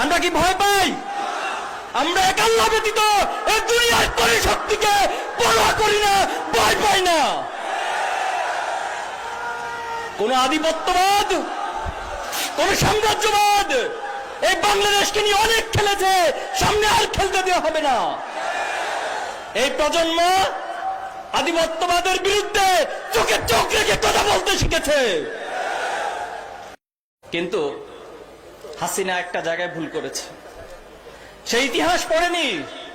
আমরা কি ভয় পাই? আমরা এক আল্লাহ ব্যতীত এই দুনিয়ার শক্তিকে পরোয়া করি না, ভয় পাই না। কোন আধিপত্যবাদ, কোন সাম্রাজ্যবাদ এই বাংলাদেশকে নিয়ে অনেক খেলেছে, সামনে আর খেলতে দেওয়া হবে না। এই প্রজন্ম আধিপত্যবাদের বিরুদ্ধে চোখে চোখ রেখে কথা বলতে শিখেছে। কিন্তু হাসিনা একটা জায়গায় ভুল করেছে। সে ইতিহাস পড়েনি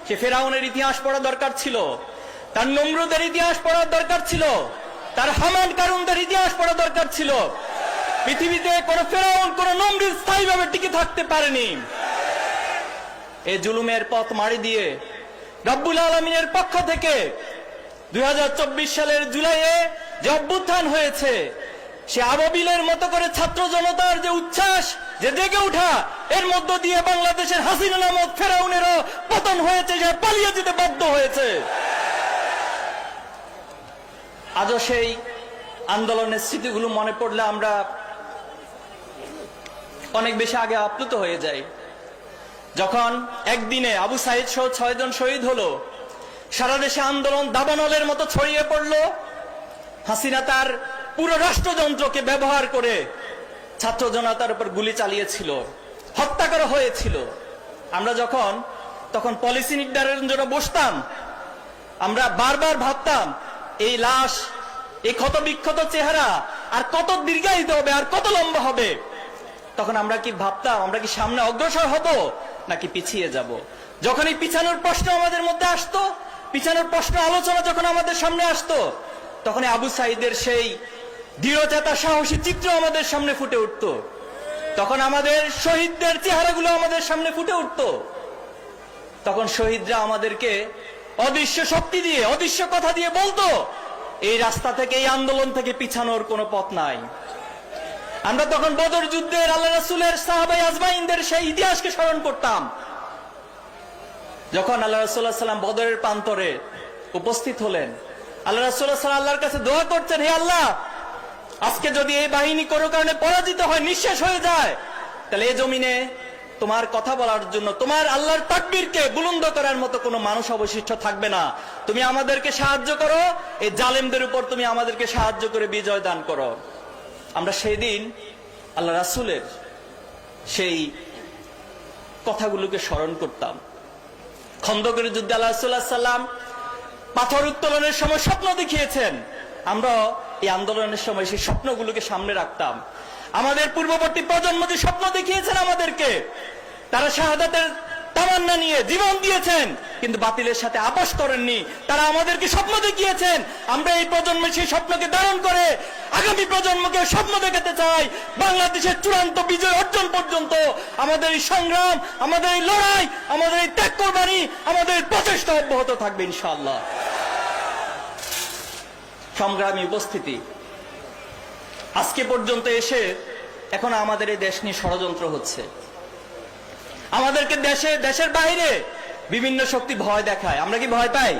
সে ফেরাউনের ইতিহাস পড়া দরকার ছিল, তার নমরুদের ইতিহাস পড়ার দরকার ছিল, তার হামান কারুনদের ইতিহাস পড়া দরকার ছিল। পৃথিবীতে কোন ফেরাউন, কোন নমরুদ স্থায়ীভাবে টিকে থাকতে পারেনি। এই জুলুমের পথ মারি দিয়ে রব্বুল আলমিনের পক্ষ থেকে দুই হাজার চব্বিশ সালের জুলাইয়ে যে অভ্যুত্থান হয়েছে, সে আবাবিলের মতো করে ছাত্র জনতার যে উচ্ছ্বাস যে জেগে ওঠা এর মধ্য দিয়ে বাংলাদেশের হাসিনা নামক ফেরাউনেরও পতন হয়েছে যে পালিয়ে যেতে বাধ্য হয়েছে। আজও সেই আন্দোলনের স্মৃতিগুলো মনে পড়লে আমরা অনেক বেশি আগে আপ্লুত হয়ে যাই। যখন একদিনে আবু সাইদ সহ ছয়জন শহীদ হলো, সারা দেশে আন্দোলন দাবানলের মতো ছড়িয়ে পড়ল। হাসিনা তার পুরো রাষ্ট্রযন্ত্রকে ব্যবহার করে ছাত্র জনতার উপর গুলি চালিয়েছিল, হত্যা করা হয়েছিল। আমরা যখন, তখন পলিসি নির্ধারণের জন্য বসতাম, আমরা বারবার ভাবতাম, এই লাশ, এই ক্ষত বিক্ষত চেহারা আর কত দীর্ঘায়িত হবে, আর কত লম্বা হবে। তখন আমরা কি ভাবতাম, আমরা কি সামনে অগ্রসর হব, নাকি পিছিয়ে যাব? যখন এই পিছানোর প্রশ্ন আমাদের মধ্যে আসতো, পিছানোর প্রশ্ন আলোচনা যখন আমাদের সামনে আসতো তখন আবু সাইদের সেই দৃঢ়চেতা সাহসী চিত্র আমাদের সামনে ফুটে উঠত। তখন আমাদের শহীদদের চেহারাগুলো আমাদের সামনে ফুটে উঠত। তখন শহীদরা আমাদেরকে অদৃশ্য শক্তি দিয়ে, অদৃশ্য কথা দিয়ে বলতো, এই রাস্তা থেকে, এই আন্দোলন থেকে পিছানোর কোনো পথ নাই। আমরা তখন বদর যুদ্ধের আল্লাহ রাসুলের সাহাবাই আজমাইনদের সেই ইতিহাসকে স্মরণ করতাম। যখন আল্লাহ রাসুল্লাহ সাল্লাম বদরের প্রান্তরে উপস্থিত হলেন, আল্লাহ রাসুল্লাহ সাল্লাম আল্লাহর কাছে দোয়া করছেন, হে আল্লাহ আজকে যদি এই বাহিনী কোনো কারণে পরাজিত হয়, নিঃশেষ হয়ে যায়, তাহলে এই জমিনে তোমার কথা বলার জন্য, তোমার আল্লাহর তাকবীরকে বুলন্দ করার মতো কোনো মানুষ অবশিষ্ট থাকবে না। তুমি আমাদেরকে সাহায্য করো, এই জালেমদের উপর তুমি আমাদেরকে সাহায্য করে বিজয় দান করো। আমরা সেই দিন আল্লাহ রাসুলের সেই কথাগুলোকে স্মরণ করতাম। খন্দকের যুদ্ধে আল্লাহ সাল্লাম পাথর উত্তোলনের সময় স্বপ্ন দেখিয়েছেন। আমরা এই আন্দোলনের সময় সেই স্বপ্নগুলোকে সামনে রাখতাম। আমাদের পূর্ববর্তী প্রজন্ম যে স্বপ্ন দেখিয়েছেন আমাদেরকে, তারা শাহাদাতের তামান্না নিয়ে জীবন দিয়েছেন, কিন্তু বাতিলের সাথে আপোষ করেননি। তারা আমাদেরকে স্বপ্ন দেখিয়েছেন, আমরা এই প্রজন্মের সেই স্বপ্নকে ধারণ করে আগামী প্রজন্মকে স্বপ্ন দেখাতে চাই। বাংলাদেশের চূড়ান্ত বিজয় অর্জন পর্যন্ত আমাদের এই সংগ্রাম, আমাদের এই লড়াই, আমাদের এই ত্যাগ কোরবানি, আমাদের প্রচেষ্টা অব্যাহত থাকবে ইনশাআল্লাহ। সংগ্রামী উপস্থিতি। আজকে পর্যন্ত এসে এখন আমাদের এই দেশ নিয়ে ষড়যন্ত্র হচ্ছে। আমাদেরকে দেশে, দেশের বাইরে বিভিন্ন শক্তি ভয় দেখায়। আমরা কি ভয় পাই?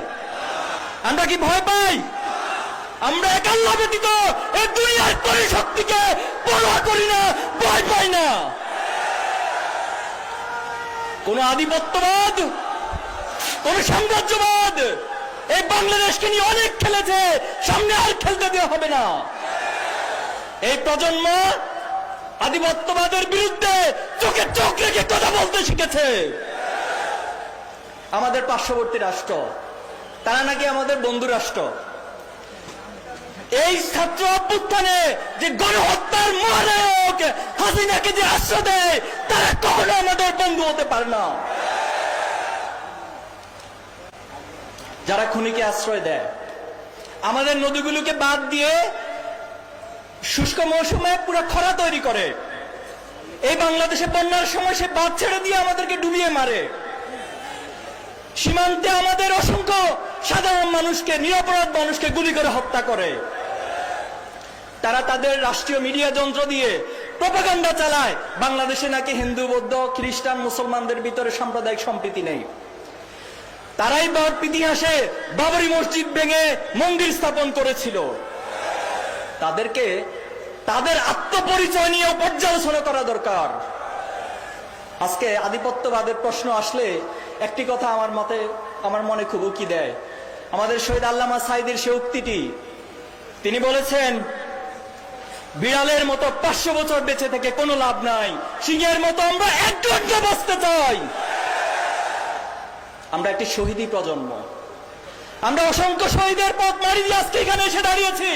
আমরা কি ভয় পাই? আমরা এক আল্লাহ ব্যতীত এই দুনিয়ার কোন শক্তিকে পরোয়া করি না, ভয় পাই না। কোন আধিপত্যবাদ, কোন সাম্রাজ্যবাদ এই বাংলাদেশকে নিয়ে অনেক খেলেছে, সামনে আর খেলতে দেওয়া হবে না। এই প্রজন্ম আধিপত্যবাদের বিরুদ্ধে চোখে চোখ রেখে কথা বলতে শিখেছে। আমাদের পার্শ্ববর্তী রাষ্ট্র, তারা নাকি আমাদের বন্ধু রাষ্ট্র। এই ছাত্র অভ্যুত্থানে যে গণহত্যার মহানায়ক হাসিনাকে যে আশ্রয় দেয়, তারা কখনো আমাদের বন্ধু হতে পারে না। যারা খুনিকে আশ্রয় দেয়। আমাদের নদীগুলোকে বাদ দিয়ে শুষ্ক মৌসুমে পুরো খরা তৈরি করে। এই বাংলাদেশে বন্যার সময় সে বাদ ছেড়ে দিয়ে আমাদেরকে ডুবিয়ে মারে। সীমান্তে আমাদের অসংখ্য সাধারণ মানুষকে, নিরপরাধ মানুষকে গুলি করে হত্যা করে। তারা তাদের রাষ্ট্রীয় মিডিয়া যন্ত্র দিয়ে প্রপাগান্ডা চালায়। বাংলাদেশে নাকি হিন্দু, বৌদ্ধ, খ্রিস্টান, মুসলমানদের ভিতরে সাম্প্রদায়িক সম্প্রীতি নেই। তারাই ইতিহাসে বাবরি মসজিদ ভেঙে মন্দির স্থাপন করেছিল। তাদেরকে, তাদের আত্মপরিচয় নিয়ে পর্যালোচনা করা দরকার। আজকে আধিপত্যবাদের প্রশ্ন আসলে একটি কথা আমার মতে, আমার মনে খুব উকি দেয়। আমাদের শহীদ আল্লামা সাইদির সে উক্তিটি, তিনি বলেছেন, বিড়ালের মতো পাঁচশো বছর বেঁচে থেকে কোনো লাভ নাই, সিংহের মতো আমরা এক ঘণ্টা বাঁচতে চাই। আমরা একটি শহীদী প্রজন্ম। আমরা অসংখ্য শহীদের পথ মারি আজকে এখানে এসে দাঁড়িয়েছি।